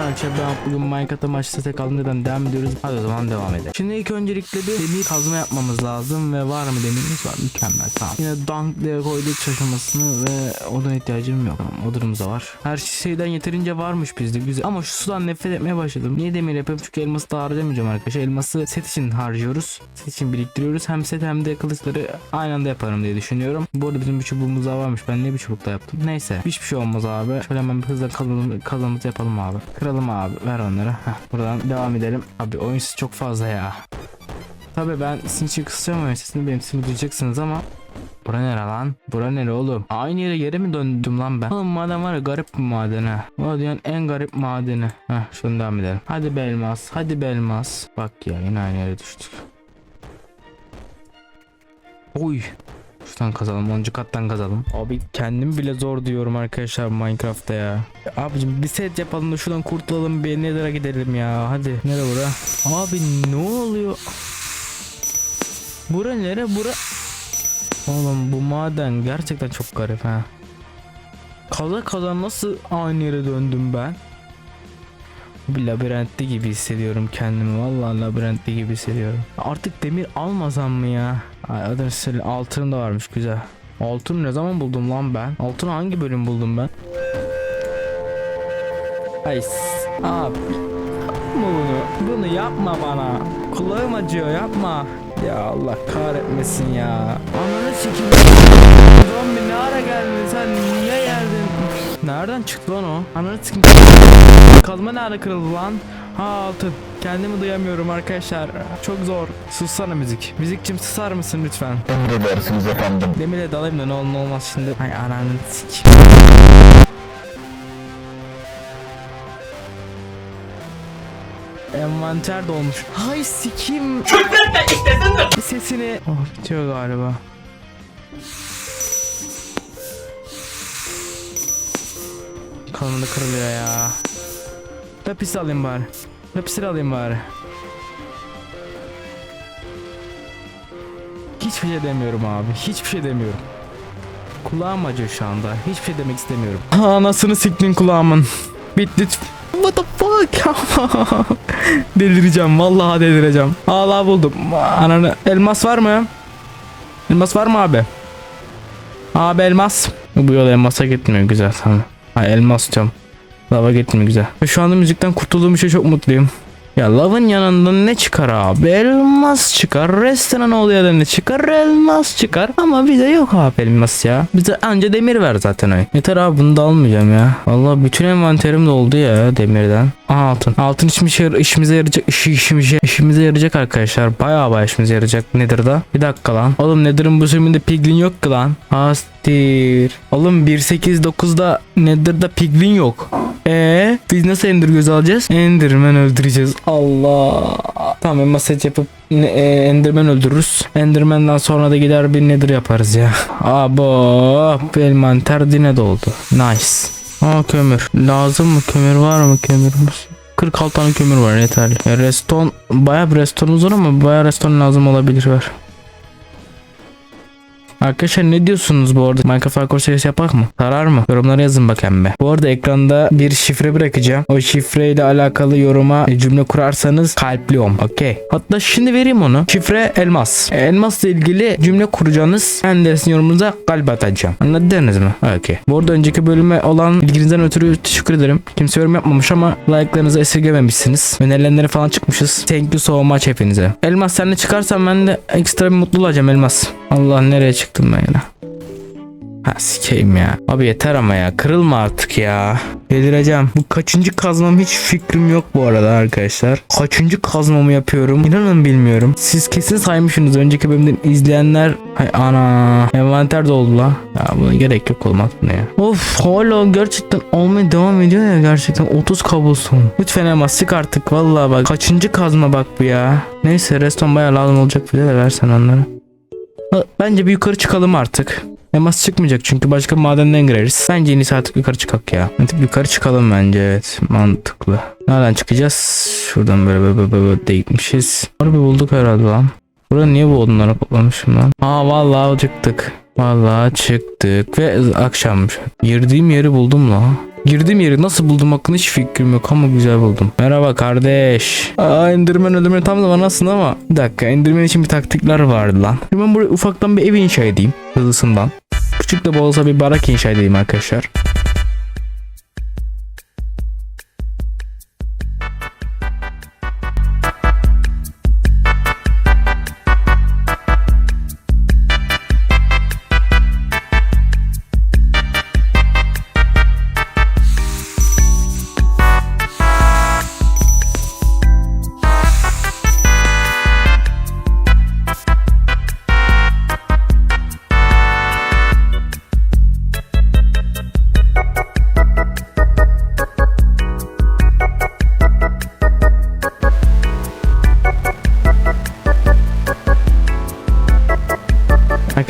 arkadaşlar ben bugün Minecraft'a maçta tek neden devam ediyoruz. Hadi o zaman devam edelim. Şimdi ilk öncelikle bir demir kazma yapmamız lazım ve var mı demirimiz var mükemmel tamam. Yine dank diye koyduk çalışmasını ve odun ihtiyacım yok. Tamam odunumuz da var. Her şeyden yeterince varmış bizde güzel. Ama şu sudan nefret etmeye başladım. Niye demir yapıyorum? Çünkü elması da harcamayacağım arkadaşlar. Elması set için harcıyoruz. Set için biriktiriyoruz. Hem set hem de kılıçları aynı anda yaparım diye düşünüyorum. Bu arada bizim bir çubuğumuz daha varmış. Ben niye bir çubuk da yaptım? Neyse. Hiçbir şey olmaz abi. Şöyle hemen bir hızla kalın, kalınımızı yapalım abi. Kıralım abi. Ver onları. Heh, buradan devam edelim. Abi oyun çok fazla ya. Tabii ben sizin için kısacağım oyun sesini benim sesimi duyacaksınız ama Bura nere lan? Bura nere oğlum? Aynı yere geri mi döndüm lan ben? Oğlum maden var ya garip bir maden ha. O dünyanın en garip madeni. Heh şunu devam edelim. Hadi be elmas. Hadi be elmas. Bak ya yine aynı yere düştük. Oy. Şuradan kazalım. 10. kattan kazalım. Abi kendim bile zor diyorum arkadaşlar Minecraft'ta ya. Abicim bir set yapalım da şuradan kurtulalım. Bir Nether'a gidelim ya. Hadi. Nere bura? Abi ne oluyor? Bura nere? Bura... Oğlum bu maden gerçekten çok garip ha. Kaza kaza nasıl aynı yere döndüm ben? Bir labirentte gibi hissediyorum kendimi. Vallahi labirentte gibi hissediyorum. Artık demir almasam mı ya? Ay söyle altın da varmış güzel. Altın ne zaman buldum lan ben? Altın hangi bölüm buldum ben? Ay abi yapma bunu. Bunu yapma bana. Kulağım acıyor yapma. Ya Allah kahretmesin ya. Ananı sikeyim. Zombi ne ara Nereden çıktı lan o? Ananı sikeyim. Kazma nerede kırıldı lan? Ha altın. Kendimi duyamıyorum arkadaşlar. Çok zor. Sussana müzik. Müzikçim susar mısın lütfen? Emredersiniz efendim. Demirle dalayım da ne olur ne olmaz şimdi. Hay ananı sik. Envanter dolmuş. Hay sikim. Bir sesini. Oh bitiyor galiba. Kalını kırılıyor ya. Lapis alayım bari. Lapisleri alayım bari. Hiçbir şey demiyorum abi. Hiçbir şey demiyorum. Kulağım acıyor şu anda. Hiçbir şey demek istemiyorum. Anasını siktin kulağımın. Bitti. What the fuck? delireceğim. Vallahi delireceğim. Allah buldum. Ananı. Elmas var mı? Elmas var mı abi? Abi elmas. Bu yol elmasa gitmiyor güzel tamam. Ha elmas diyorum. Lava gitmiyor güzel. Ve şu anda müzikten kurtulduğum için çok mutluyum. Ya lavın yanında ne çıkar abi? Elmas çıkar. Oluyor da ne çıkar? Elmas çıkar. Ama bize yok abi elmas ya. Bize anca demir ver zaten öyle. Yeter abi bunu da almayacağım ya. Vallahi bütün envanterim doldu ya demirden. Aha altın. Altın işimize, işimize yarayacak. Işi, işimize, işimize yarayacak arkadaşlar. Bayağı bayağı işimize yarayacak. Nedir da? Bir dakika lan. Oğlum Nether'ın bu sürümünde piglin yok ki lan. Astir. Oğlum 1.8.9'da Nether'da piglin yok. Ee, biz nasıl Ender göz alacağız? Enderman öldüreceğiz. Allah. Tamam set yapıp e, Enderman öldürürüz. Enderman'dan sonra da gider bir Nether yaparız ya. Abo. Bu elmanter yine doldu. Nice. Aa kömür. Lazım mı? Kömür var mı? Kömürümüz. 46 tane kömür var yeterli. Reston bayağı bir restonumuz var ama bayağı reston lazım olabilir var. Arkadaşlar ne diyorsunuz bu arada? Minecraft Hardcore serisi yapak mı? Sarar mı? Yorumlara yazın bakayım be. Bu arada ekranda bir şifre bırakacağım. O şifreyle alakalı yoruma cümle kurarsanız kalpliyorum. Okey. Hatta şimdi vereyim onu. Şifre elmas. E, Elmasla ilgili cümle kuracağınız ben de sizin yorumunuza kalp atacağım. Anladınız mı? Okey. Bu arada önceki bölüme olan ilginizden ötürü teşekkür ederim. Kimse yorum yapmamış ama like'larınızı esirgememişsiniz. Önerilenleri falan çıkmışız. Thank you so much hepinize. Elmas sen de çıkarsan ben de ekstra bir mutlu olacağım elmas. Allah nereye çıktım ben yine? Ha sikeyim ya. Abi yeter ama ya. Kırılma artık ya. Delireceğim. Bu kaçıncı kazmam hiç fikrim yok bu arada arkadaşlar. Kaçıncı kazmamı yapıyorum? İnanın bilmiyorum. Siz kesin saymışsınız. Önceki bölümden izleyenler. Hay ana. Envanter doldu la. Ya buna gerek yok olmaz buna ya. Of hala gerçekten olmaya devam ediyor ya gerçekten. 30 kabulsun. Lütfen elmas çık artık. Vallahi bak. Kaçıncı kazma bak bu ya. Neyse reston bayağı lazım olacak bize de versen onları. Bence bir yukarı çıkalım artık. Elmas çıkmayacak çünkü başka madenden gireriz. Bence en iyisi artık yukarı çıkak ya. Artık yukarı çıkalım bence evet. Mantıklı. Nereden çıkacağız? Şuradan böyle böyle böyle, böyle de gitmişiz. Bulduk herhalde lan. Burada niye bu odunları toplamışım lan? Aa vallahi çıktık. Vallahi çıktık ve akşam. Girdiğim yeri buldum la. Girdiğim yeri nasıl buldum hakkında hiç fikrim yok ama güzel buldum. Merhaba kardeş. Aa Enderman öldürme tam zaman aslında ama. Bir dakika Enderman için bir taktikler vardı lan. Ben buraya ufaktan bir ev inşa edeyim. Hızlısından. Küçük de olsa bir barak inşa edeyim arkadaşlar.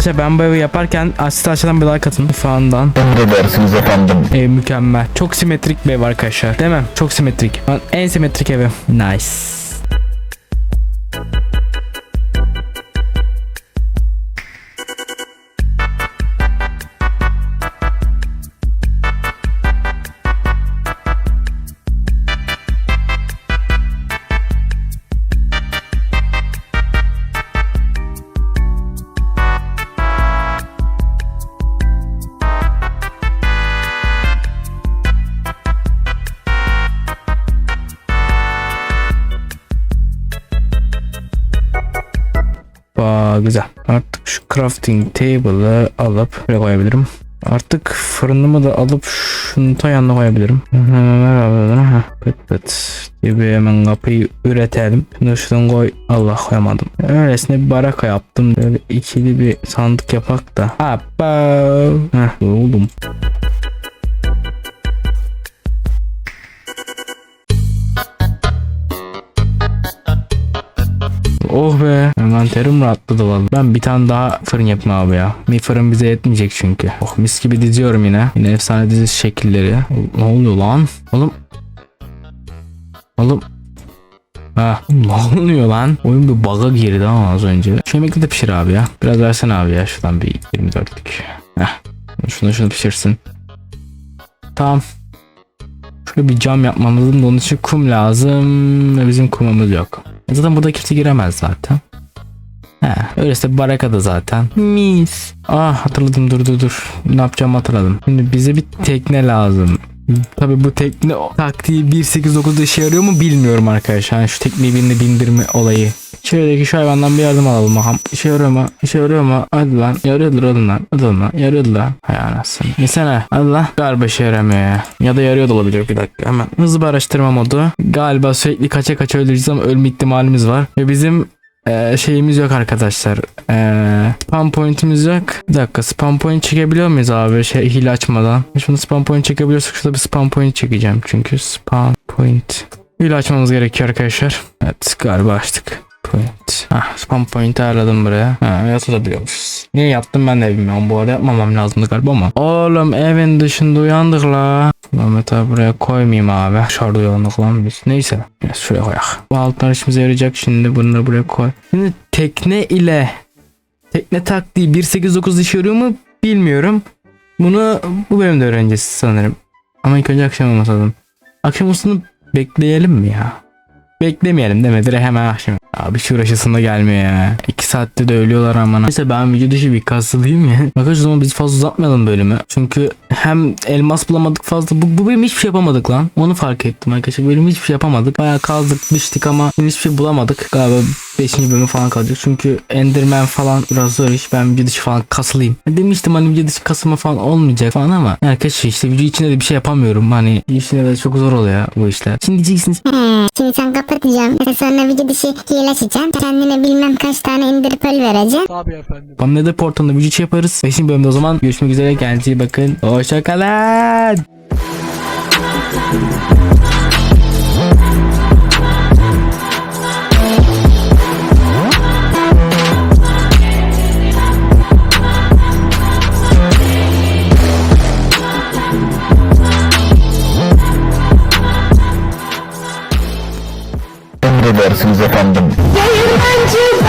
Arkadaşlar ben bu evi yaparken asist aşağıdan bir like atın falandan. Emredersiniz efendim. Ev mükemmel. Çok simetrik bir ev arkadaşlar. Değil mi? Çok simetrik. En simetrik evim. Nice. Güzel. Artık şu crafting table'ı alıp buraya koyabilirim. Artık fırınımı da alıp şunu ta yanına koyabilirim. Pıt pıt gibi hemen kapıyı üretelim. Şunu şuradan koy. Allah koyamadım. Öylesine bir baraka yaptım. Böyle ikili bir sandık yapak da. Hoppa. Heh oğlum. Oh be. Envanterim rahatladı vallahi. Ben bir tane daha fırın yapayım abi ya. Bir fırın bize yetmeyecek çünkü. Oh mis gibi diziyorum yine. Yine efsane dizi şekilleri. Ne oluyor lan? Oğlum. Oğlum. Ha, ne oluyor lan? Oyun bir bug'a girdi ama az önce. Şu yemekli de pişir abi ya. Biraz versene abi ya. Şuradan bir 24'lük. Heh. Şunu şunu pişirsin. Tamam. Şöyle bir cam yapmam lazım onun için kum lazım ve bizim kumumuz yok. E Zaten burada kimse giremez zaten. He, öyleyse bir baraka da zaten. Mis. Ah hatırladım dur dur dur. Ne yapacağımı hatırladım. Şimdi bize bir tekne lazım. Tabi bu tekne taktiği 1.8.9'da işe yarıyor mu bilmiyorum arkadaşlar. Yani şu tekneyi birine bindirme olayı. Çevredeki şu hayvandan bir yardım alalım bakalım. İşe yarıyor mu? İşe yarıyor mu? Hadi lan. Yarıyordur oğlum lan. Hadi lan. Yarıyordur lan. Hay anasını. Yesene. Hadi lan. Galiba işe yaramıyor ya. Ya da yarıyor da olabilir. Bir dakika hemen. Hızlı bir araştırma modu. Galiba sürekli kaça kaça öleceğiz ama ölme ihtimalimiz var. Ve bizim eee, şeyimiz yok arkadaşlar. Eee spam point'imiz yok. Bir dakika spam point çekebiliyor muyuz abi şey hile açmadan? Şunu spam point çekebiliyorsak şurada bir spam point çekeceğim. Çünkü spam point. Hile açmamız gerekiyor arkadaşlar. Evet galiba açtık. Point. Ah spam point ayarladım buraya. Ha yatabiliyormuşuz. Niye yaptım ben de bilmiyorum. Bu arada yapmamam lazımdı galiba ama. Oğlum evin dışında uyandık la. Mehmet abi buraya koymayayım abi. Dışarıda uyandık lan biz. Neyse. Ya şuraya koyak. Bu altlar işimize yarayacak şimdi. Bunları buraya koy. Şimdi tekne ile tekne taktiği 1.8.9 işe yarıyor mu bilmiyorum. Bunu bu bölümde öğreneceğiz sanırım. Ama ilk önce akşam olması lazım. Akşam olmasını bekleyelim mi ya? Beklemeyelim deme direkt hemen akşam. Abi şu uğraşısında gelmiyor ya. 2 saatte de ölüyorlar aman. Neyse ben video dışı bir kasılayım ya. Arkadaşlar o zaman biz fazla uzatmayalım bölümü. Çünkü hem elmas bulamadık fazla. Bu, bu bölüm hiçbir şey yapamadık lan. Onu fark ettim arkadaşlar. Bölüm hiçbir şey yapamadık. Bayağı kaldık biçtik ama hiçbir şey bulamadık. Galiba 5. bölümü falan kalacak. Çünkü Enderman falan biraz zor iş. Ben video dışı falan kasılayım. Demiştim hani video dışı kasılma falan olmayacak falan ama arkadaşlar işte video içinde de bir şey yapamıyorum. Hani içinde de çok zor oluyor bu işler. Şimdi diyeceksiniz He, şimdi sen kapatacağım. Sonra video dışı hile açacağım. Kendine bilmem kaç tane indir pearl vereceğim. Bana Nether portalında video içi yaparız. 5. bölümde o zaman görüşmek üzere. Kendinize iyi bakın. Hoşçakalın. edersiniz efendim. Yayınlancı